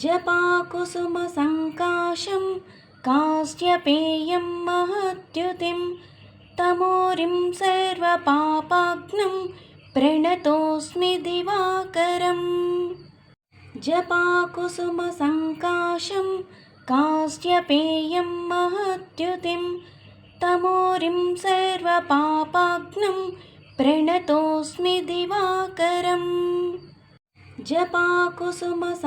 जपाकुसुमसङ्काशं कास्यपेयं महद्युतिं तमोरिं सर्वपापाग्नं प्रणतोऽस्मि दिवाकरम् जपाकुसुमसङ्काशं कास्यपेयं महद्युतिं तमोरिं सर्वपापाग्नं प्रणतोऽस्मि दिवाकरम् जपाकुसुमसङ्काशं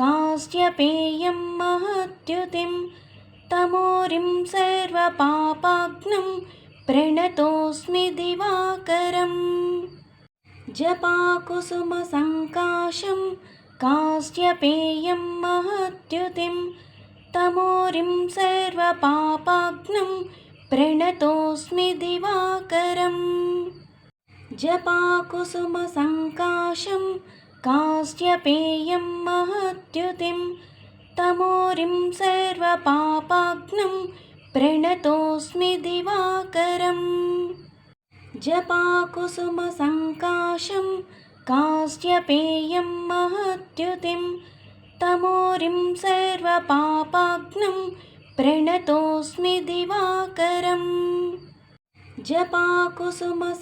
कास्यपेयं महद्युतिं तमोरिं सर्वपापाग्नं प्रणतोऽस्मि दिवाकरम् जपाकुसुमसङ्काशं कास्यपेयं महद्युतिं तमोरिं सर्वपापाग्नं प्रणतोऽस्मि दिवाकरम् जपाकुसुमसङ्काशं कास्यपेयं महद्युतिं तमोरिं सर्वपापाग्नं प्रणतोऽस्मि दिवाकरम् जपाकुसुमसङ्काशं कास्यपेयं महद्युतिं तमोरिं सर्वपापाग्नं प्रणतोऽस्मि दिवाकरम् जपाकुसुमसङ्काशं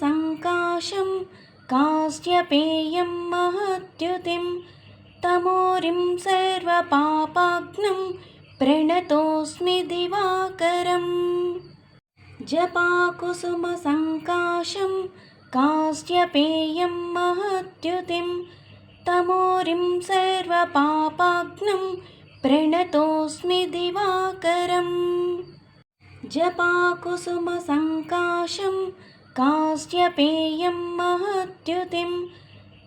कास्यपेयं महद्युतिं तमोरिं सर्वपापाग्नं प्रणतोऽस्मि दिवाकरम् जपाकुसुमसङ्काशं कास्यपेयं महद्युतिं तमोरिं सर्वपापाग्नं प्रणतोऽस्मि दिवाकरम् जपाकुसुमसङ्काशं कास्यपेयं महद्युतिं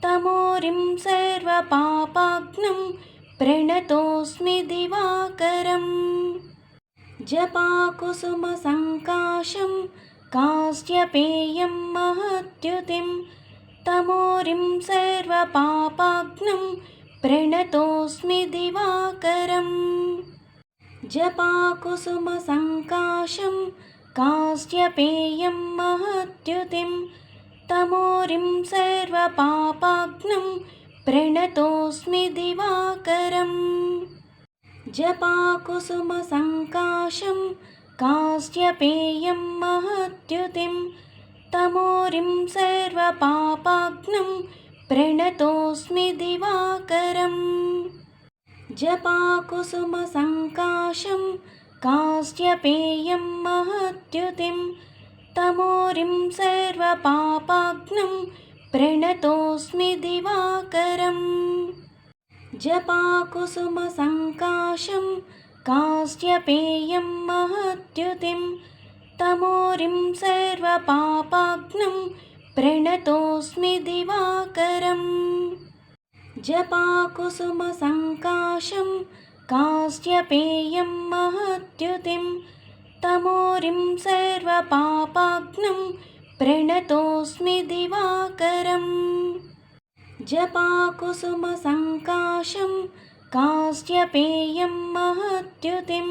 तमोरिं सर्वपापाग्नं प्रणतोऽस्मि दिवाकरम् जपाकुसुमसङ्काशं कास्यपेयं महद्युतिं तमोरिं सर्वपापाग्नं प्रणतोऽस्मि दिवाकरम् जपाकुसुमसङ्काशं कास्यपेयं महद्युतिं तमोरिं सर्वपापाग्नं प्रणतोऽस्मि दिवाकरम् जपाकुसुमसङ्काशं कास्यपेयं महद्युतिं तमोरिं सर्वपापाग्नं प्रणतोऽस्मि दिवाकरम् जपाकुसुमसङ्काशं कास्यपेयं महद्युतिं तमोरिं सर्वपापाग्नं प्रणतोऽस्मि दिवाकरम् जपाकुसुमसङ्काशं कास्यपेयं महद्युतिं तमोरिं सर्वपापाग्नं प्रणतोऽस्मि दिवाकरम् जपाकुसुमसङ्काशं कास्यपेयं महद्युतिं तमोरिं सर्वपापाग्नं प्रणतोऽस्मि दिवाकरम् जपाकुसुमसङ्काशं कास्यपेयं महद्युतिं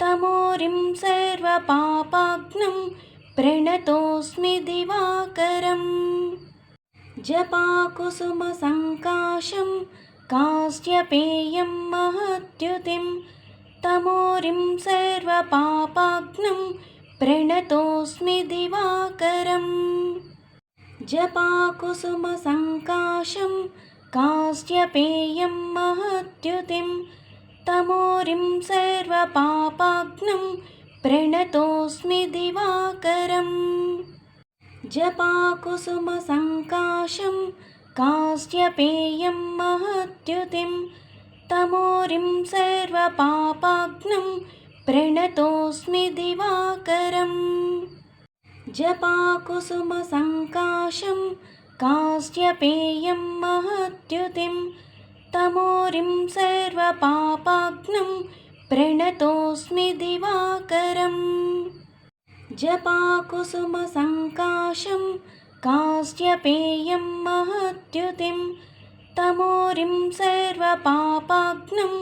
तमोरिं सर्वपापाग्नं प्रणतोऽस्मि दिवाकरम् जपाकुसुमसङ्काशं कास्यपेयं महद्युतिं तमोरिं सर्वपापाग्नं प्रणतोऽस्मि दिवाकरम् जपाकुसुमसङ्काशं कास्यपेयं महद्युतिं तमोरिं सर्वपापाग्नं प्रणतोऽस्मि दिवाकरम् जपाकुसुमसङ्काशं कास्यपेयं महद्युतिं तमोरिं सर्वपापाग्नं प्रणतोऽस्मि दिवाकरम् जपाकुसुमसङ्काशं कास्यपेयं महद्युतिं तमोरिं सर्वपापाग्नं प्रणतोऽस्मि दिवाकरम् जपाकुसुमसङ्काशं कास्यपेयं महद्युतिं तमोरिं सर्वपापाग्नं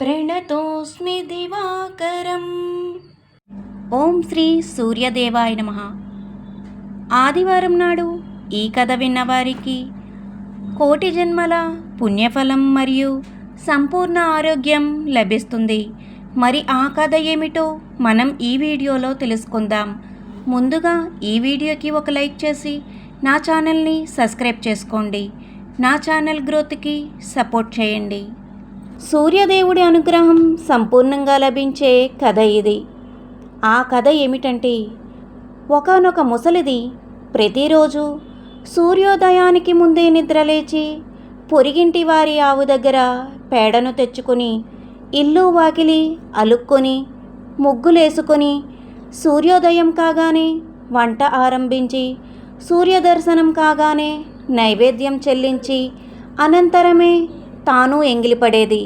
प्रणतोऽस्मि दिवाकरम् ఓం శ్రీ సూర్యదేవాయ నమ ఆదివారం నాడు ఈ కథ విన్నవారికి కోటి జన్మల పుణ్యఫలం మరియు సంపూర్ణ ఆరోగ్యం లభిస్తుంది మరి ఆ కథ ఏమిటో మనం ఈ వీడియోలో తెలుసుకుందాం. ముందుగా ఈ వీడియోకి ఒక లైక్ చేసి నా ఛానల్ని సబ్స్క్రైబ్ చేసుకోండి. నా ఛానల్ గ్రోత్కి సపోర్ట్ చేయండి. సూర్యదేవుడి అనుగ్రహం సంపూర్ణంగా లభించే కథ ఇది. ఆ కథ ఏమిటంటే ఒకనొక ముసలిది ప్రతిరోజు సూర్యోదయానికి ముందే నిద్రలేచి పొరిగింటి వారి ఆవు దగ్గర పేడను తెచ్చుకొని ఇల్లు వాకిలి అలుక్కొని ముగ్గులేసుకొని సూర్యోదయం కాగానే వంట ఆరంభించి సూర్యదర్శనం కాగానే నైవేద్యం చెల్లించి అనంతరమే తాను ఎంగిలిపడేది.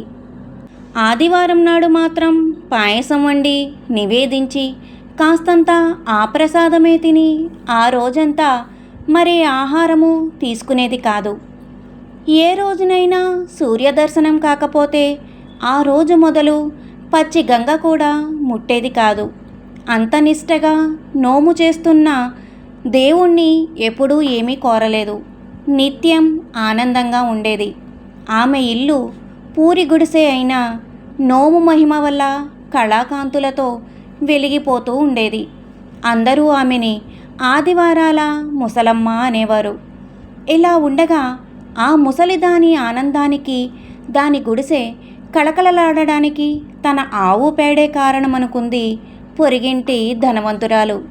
ఆదివారం నాడు మాత్రం పాయసం వండి నివేదించి కాస్తంత ఆ ప్రసాదమే తిని ఆ రోజంతా మరే ఆహారము తీసుకునేది కాదు. ఏ రోజునైనా సూర్యదర్శనం కాకపోతే ఆ రోజు మొదలు పచ్చి గంగ కూడా ముట్టేది కాదు. అంత నిష్టగా నోము చేస్తున్న దేవుణ్ణి ఎప్పుడూ ఏమీ కోరలేదు. నిత్యం ఆనందంగా ఉండేది. ఆమె ఇల్లు పూరి గుడిసె అయినా నోము మహిమ వల్ల కళాకాంతులతో వెలిగిపోతూ ఉండేది. అందరూ ఆమెని ఆదివారాల ముసలమ్మ అనేవారు. ఇలా ఉండగా ఆ ముసలిదాని ఆనందానికి దాని గుడిసె కళకళలాడడానికి తన ఆవు పేడే కారణమనుకుంది పొరిగింటి ధనవంతురాలు.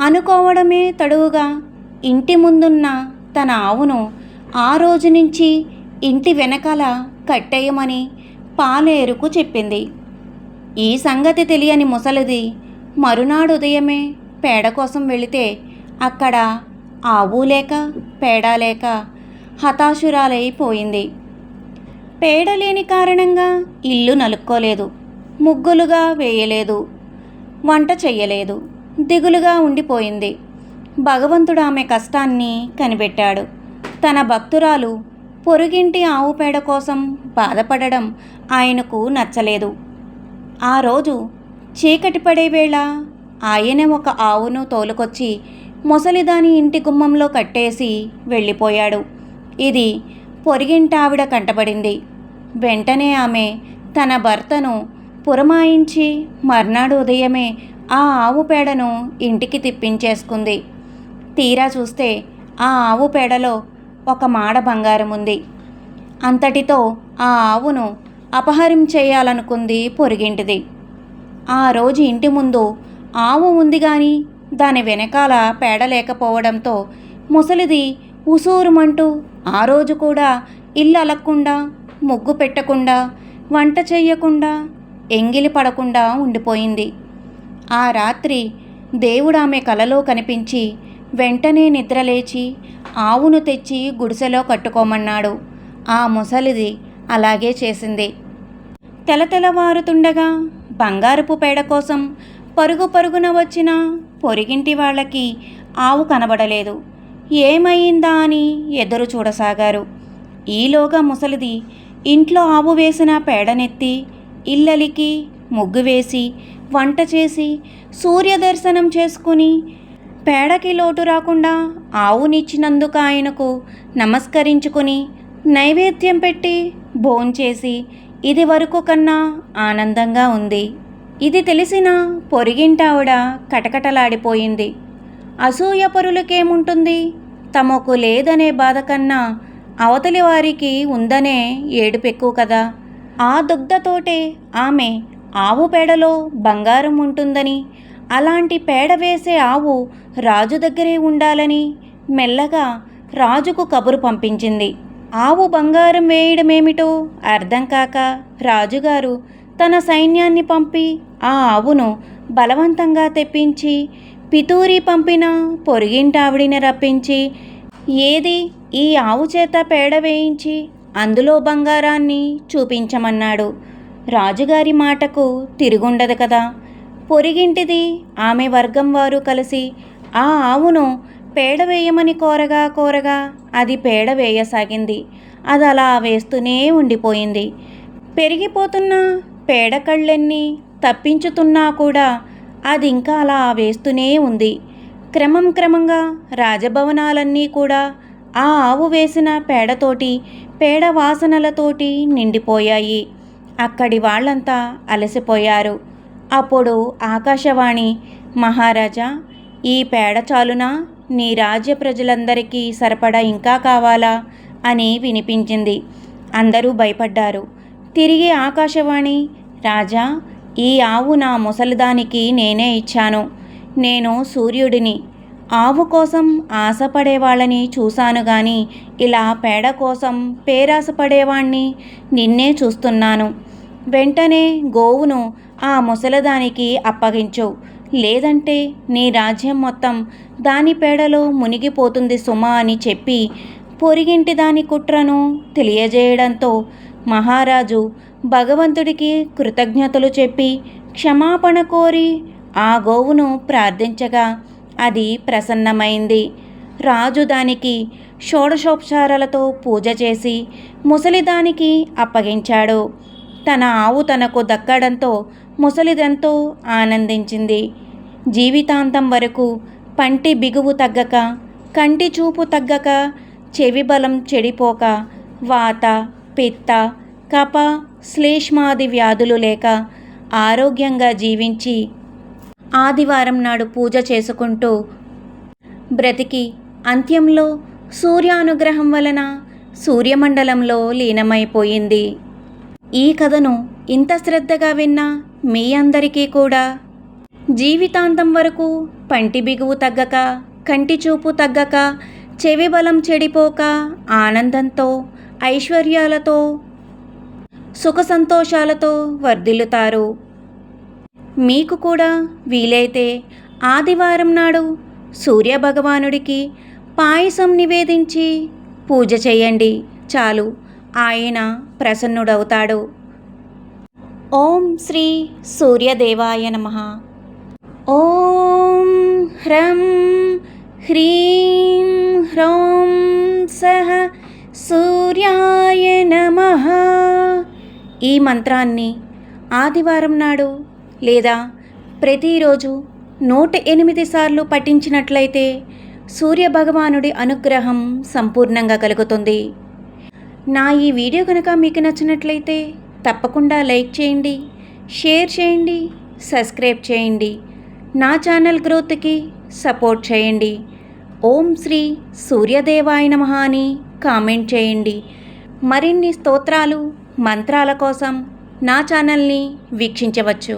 అనుకోవడమే తడువుగా ఇంటి ముందున్న తన ఆవును ఆ రోజు నుంచి ఇంటి వెనకాల కట్టేయమని పాలేరుకు చెప్పింది. ఈ సంగతి తెలియని ముసలిది మరునాడు ఉదయమే పేడ కోసం వెళితే అక్కడ ఆవు లేక పేడ లేక హతాశురాలైపోయింది. పేడ లేని కారణంగా ఇల్లు నలుక్కోలేదు ముగ్గులుగా వేయలేదు వంట చెయ్యలేదు దిగులుగా ఉండిపోయింది. భగవంతుడు ఆమె కష్టాన్ని కనిపెట్టాడు. తన భక్తురాలు పొరుగింటి ఆవు పేడ కోసం బాధపడడం ఆయనకు నచ్చలేదు. ఆ రోజు చీకటి పడే వేళ ఆయనే ఒక ఆవును తోలుకొచ్చి ముసలిదాని ఇంటి గుమ్మంలో కట్టేసి వెళ్ళిపోయాడు. ఇది పొరిగింటావిడ కంటపడింది. వెంటనే ఆమె తన భర్తను పురమాయించి మర్నాడు ఉదయమే ఆ ఆవు పేడను ఇంటికి తిప్పించేసుకుంది. తీరా చూస్తే ఆ ఆవు పేడలో ఒక మాడ బంగారం ఉంది. అంతటితో ఆ ఆవును అపహరం చేయాలనుకుంది పొరిగింటిది. ఆ రోజు ఇంటి ముందు ఆవు ఉంది కానీ దాని వెనకాల పేడ లేకపోవడంతో ముసలిది ఉసూరుమంటూ ఆ రోజు కూడా ఇల్లు అలక్కుండా ముగ్గు పెట్టకుండా వంట చెయ్యకుండా ఎంగిలి పడకుండా ఉండిపోయింది. ఆ రాత్రి దేవుడు ఆమె కలలో కనిపించి వెంటనే నిద్రలేచి ఆవును తెచ్చి గుడిసెలో కట్టుకోమన్నాడు. ఆ ముసలిది అలాగే చేసింది. తెలతెలవారుతుండగా బంగారపు పేడ కోసం పరుగు పరుగున వచ్చిన పొరిగింటి వాళ్ళకి ఆవు కనబడలేదు. ఏమైందా అని ఎదురు చూడసాగారు. ఈలోగా ముసలిది ఇంట్లో ఆవు వేసిన పేడనెత్తి ఇల్లలికి ముగ్గు వేసి వంట చేసి సూర్యదర్శనం చేసుకుని పేడకి లోటు రాకుండా ఆవునిచ్చినందుకు ఆయనకు నమస్కరించుకుని నైవేద్యం పెట్టి భోంచేసి ఇది వరకు కన్నా ఆనందంగా ఉంది. ఇది తెలిసిన పొరిగింటావిడ కటకటలాడిపోయింది. అసూయ పరులకేముంటుంది? తమకు లేదనే బాధ కన్నా అవతలి వారికి ఉందనే ఏడుపెక్కువ కదా. ఆ దుగ్ధతోటే ఆమె ఆవు పేడలో బంగారం ఉంటుందని అలాంటి పేడ వేసే ఆవు రాజు దగ్గరే ఉండాలని మెల్లగా రాజుకు కబురు పంపించింది. ఆవు బంగారం వేయడమేమిటో అర్థం కాక రాజుగారు తన సైన్యాన్ని పంపి ఆ ఆవును బలవంతంగా తెప్పించి పితూరి పంపిన పొరిగింటావిడిని రప్పించి ఏది? ఈ ఆవు చేత పేడ వేయించి అందులో బంగారాన్ని చూపించమన్నాడు. రాజుగారి మాటకు తిరుగుండదు కదా. పొరిగింటిది ఆమె వర్గం వారు కలిసి ఆ ఆవును పేడ వేయమని కోరగా కోరగా అది పేడ వేయసాగింది. అది అలా వేస్తూనే ఉండిపోయింది. పెరిగిపోతున్న పేడ కళ్ళెన్ని తప్పించుతున్నా కూడా అది ఇంకా అలా వేస్తూనే ఉంది. క్రమం క్రమంగా రాజభవనాలన్నీ కూడా ఆ ఆవు వేసిన పేడతోటి పేడ వాసనలతోటి నిండిపోయాయి. అక్కడి వాళ్ళంతా అలసిపోయారు. అప్పుడు ఆకాశవాణి మహారాజా ఈ పేడ చాలునా? నీ రాజ్య ప్రజలందరికీ సరిపడా ఇంకా కావాలా? అని వినిపించింది. అందరూ భయపడ్డారు. తిరిగి ఆకాశవాణి రాజా ఈ ఆవు నా ముసలిదానికి నేనే ఇచ్చాను. నేను సూర్యుడిని. ఆవు కోసం ఆశపడేవాళ్ళని చూశాను గాని ఇలా పేడ కోసం పేరాశపడేవాణ్ణి నిన్నే చూస్తున్నాను. వెంటనే గోవును ఆ ముసలదానికి అప్పగించు. లేదంటే నీ రాజ్యం మొత్తం దాని పేడలో మునిగిపోతుంది సుమా అని చెప్పి పొరిగింటి దాని కుట్రను తెలియజేయడంతో మహారాజు భగవంతుడికి కృతజ్ఞతలు చెప్పి క్షమాపణ కోరి ఆ గోవును ప్రార్థించగా అది ప్రసన్నమైంది. రాజు దానికి షోడశోపచారాలతో పూజ చేసి ముసలిదానికి అప్పగించాడు. తన ఆవు తనకు దక్కడంతో ముసలిదంతో ఆనందించింది. జీవితాంతం వరకు పంటి బిగువు తగ్గక కంటి చూపు తగ్గక చెవి బలం చెడిపోక వాత పిత్త కప శ్లేష్మాది వ్యాధులు లేక ఆరోగ్యంగా జీవించి ఆదివారం నాడు పూజ చేసుకుంటూ బ్రతికి అంత్యంలో సూర్యానుగ్రహం వలన సూర్యమండలంలో లీనమైపోయింది. ఈ కథను ఇంత శ్రద్ధగా విన్న మీ అందరికీ కూడా. జీవితాంతం వరకు పంటి బిగువు తగ్గక కంటి చూపు తగ్గక చెవి బలం చెడిపోక ఆనందంతో ఐశ్వర్యాలతో సుఖ సంతోషాలతో వర్ధిల్లుతారు. మీకు కూడా వీలైతే ఆదివారం నాడు సూర్యభగవానుడికి పాయసం నివేదించి పూజ చేయండి. చాలు ఆయన ప్రసన్నుడవుతాడు. ఓం శ్రీ సూర్యదేవాయ నమ. ఓం హ్రం హ్రీం హ్రౌం సహ సూర్యాయ నమ. ఈ మంత్రాన్ని ఆదివారం నాడు లేదా ప్రతిరోజు నూట ఎనిమిది సార్లు పఠించినట్లయితే సూర్యభగవానుడి అనుగ్రహం సంపూర్ణంగా కలుగుతుంది. నా ఈ వీడియో కనుక మీకు నచ్చినట్లయితే తప్పకుండా లైక్ చేయండి షేర్ చేయండి సబ్స్క్రైబ్ చేయండి. నా ఛానల్ గ్రోత్కి సపోర్ట్ చేయండి. ఓం శ్రీ సూర్యదేవాయ నమ అని కామెంట్ చేయండి. మరిన్ని స్తోత్రాలు మంత్రాల కోసం నా ఛానల్ని వీక్షించవచ్చు.